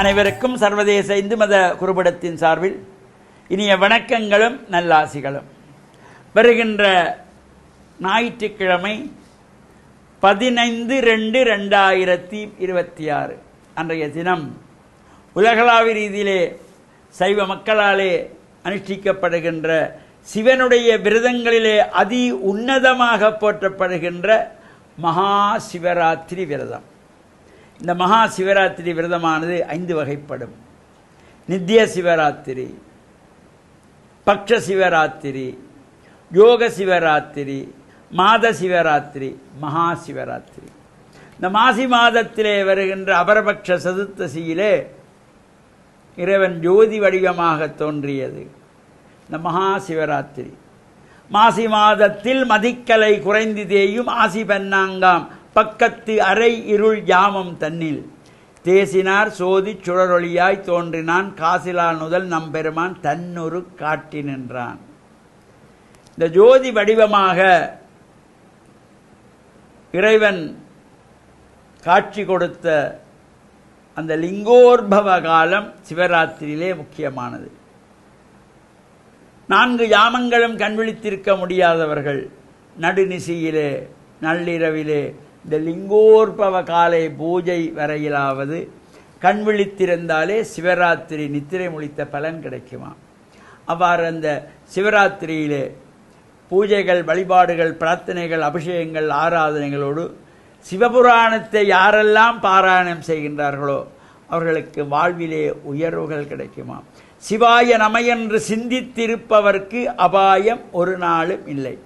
அனைவருக்கும் சர்வதேச இந்து மத குருபடத்தின் சார்பில் இனிய வணக்கங்களும் நல்லாசிகளும். வருகின்ற ஞாயிற்றுக்கிழமை பதினைந்து ரெண்டு ரெண்டாயிரத்தி இருபத்தி ஆறு அன்றைய தினம் உலகளாவிய ரீதியிலே சைவ மக்களாலே அனுஷ்டிக்கப்படுகின்ற சிவனுடைய விரதங்களிலே அதி உன்னதமாக போற்றப்படுகின்ற மகா சிவராத்திரி விரதம். இந்த மகா சிவராத்திரி விரதமானது ஐந்து வகைப்படும். நித்திய சிவராத்திரி பக்ஷ சிவராத்திரி யோக சிவராத்திரி மாத சிவராத்திரி மகா சிவராத்திரி. இந்த மாசி மாதத்திலே வருகின்ற அபரபக்ஷ சதுர்த்தசியிலே இறைவன் ஜோதி வடிவமாக தோன்றியது. இந்த மகா சிவராத்திரி. மாசி மாதத்தில் மதிக்கலை குறைந்து தேயும் ஆசி பெண்ணாங்காம் பக்கத்து அரை இருள் யாமம் தன்னில். தேசினார் சோதி சுழறொளியாய் தோன்றினான். காசிலா நுதல் நம்பெருமான் தன்னொரு காட்டி நின்றான். இந்த ஜோதி வடிவமாக இறைவன் காட்சி கொடுத்த அந்த லிங்கோர்பவ காலம் சிவராத்திரியிலே முக்கியமானது. நான்கு யாமங்களும் கண்விழித்திருக்க முடியாதவர்கள் நடுநிசியிலே நள்ளிரவிலே இந்த லிங்கோர்பவ காலை பூஜை வரையிலாவது கண் விழித்திருந்தாலே சிவராத்திரி நித்திரை முழித்த பலன் கிடைக்குமா? அவ்வாறு அந்த சிவராத்திரியிலே பூஜைகள் வழிபாடுகள் பிரார்த்தனைகள் அபிஷேகங்கள் ஆராதனைகளோடு சிவபுராணத்தை யாரெல்லாம் பாராயணம் செய்கின்றார்களோ அவர்களுக்கு வாழ்விலே உயர்வுகள் கிடைக்குமா? சிவாய நமையென்று சிந்தித்திருப்பவர்க்கு அபாயம் ஒரு நாளும் இல்லை.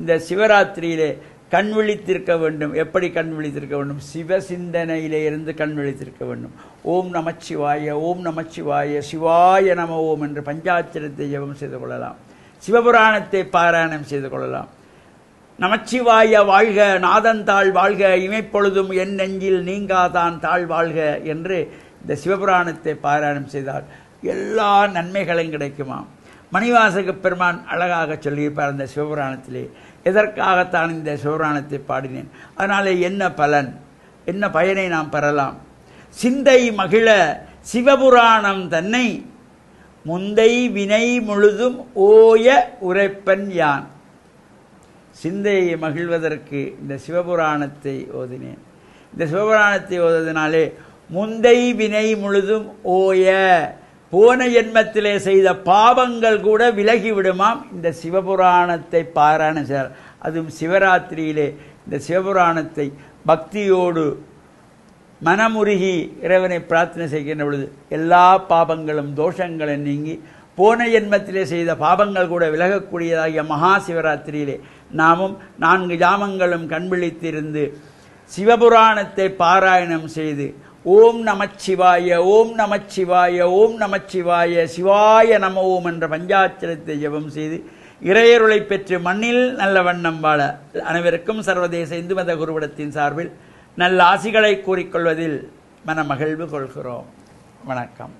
இந்த சிவராத்திரியிலே கண் விழித்திருக்க வேண்டும். எப்படி கண் விழித்திருக்க வேண்டும்? சிவ சிந்தனையிலே இருந்து கண் விழித்திருக்க வேண்டும். ஓம் நமச்சிவாய ஓம் நமச்சிவாய சிவாய நம ஓம் என்று பஞ்சாட்சரத்தை ஜபம் செய்து கொள்ளலாம். சிவபுராணத்தை பாராயணம் செய்து கொள்ளலாம். நமச்சிவாய வாழ்க நாதன் தாழ் வாழ்க இமைப்பொழுதும் என் நெஞ்சில் நீங்காதான் தாழ் வாழ்க என்று இந்த சிவபுராணத்தை பாராயணம் செய்தால் எல்லா நன்மைகளும் கிடைக்குமாம். மணிவாசக பெருமான் அழகாக சொல்லியிருப்பார் அந்த சிவபுராணத்திலே. எதற்காகத்தான் இந்த சிவபுராணத்தை பாடினேன்? அதனால் என்ன பலன்? என்ன பயனை நாம் பெறலாம்? சிந்தை மகிழ சிவபுராணம் தன்னை முந்தை வினை முழுதும் ஓய உரைப்பன் யான். சிந்தையை மகிழ்வதற்கு இந்த சிவபுராணத்தை ஓதினேன். இந்த சிவபுராணத்தை ஓதுவதனாலே முந்தை வினை முழுதும் ஓய போன ஜென்மத்திலே செய்த பாவங்கள் கூட விலகி விடுமாம் இந்த சிவபுராணத்தை பாராயணம் செய்தார். அதுவும் சிவராத்திரியிலே இந்த சிவபுராணத்தை பக்தியோடு மனமுருகி இறைவனை பிரார்த்தனை செய்கின்ற பொழுது எல்லா பாபங்களும் தோஷங்களும் நீங்கி போன ஜென்மத்திலே செய்த பாபங்கள் கூட விலகக்கூடியதாகிய மகா சிவராத்திரியிலே நாமும் நான்கு ஜாமங்களும் கண்விழித்திருந்து சிவபுராணத்தை பாராயணம் செய்து ஓம் நமச்சிவாய ஓம் நமச்சிவாய ஓம் நமச்சிவாய சிவாய நம ஓம் என்ற பஞ்சாட்சரத்தை ஜெபம் செய்து இறையருளை பெற்று மண்ணில் நல்ல வண்ணம் வாழ அனைவருக்கும் சர்வதேச இந்து மத குருவிடத்தின் சார்பில் நல்ல ஆசிகளை கூறிக்கொள்வதில் மன மகிழ்வு கொள்கிறோம். வணக்கம்.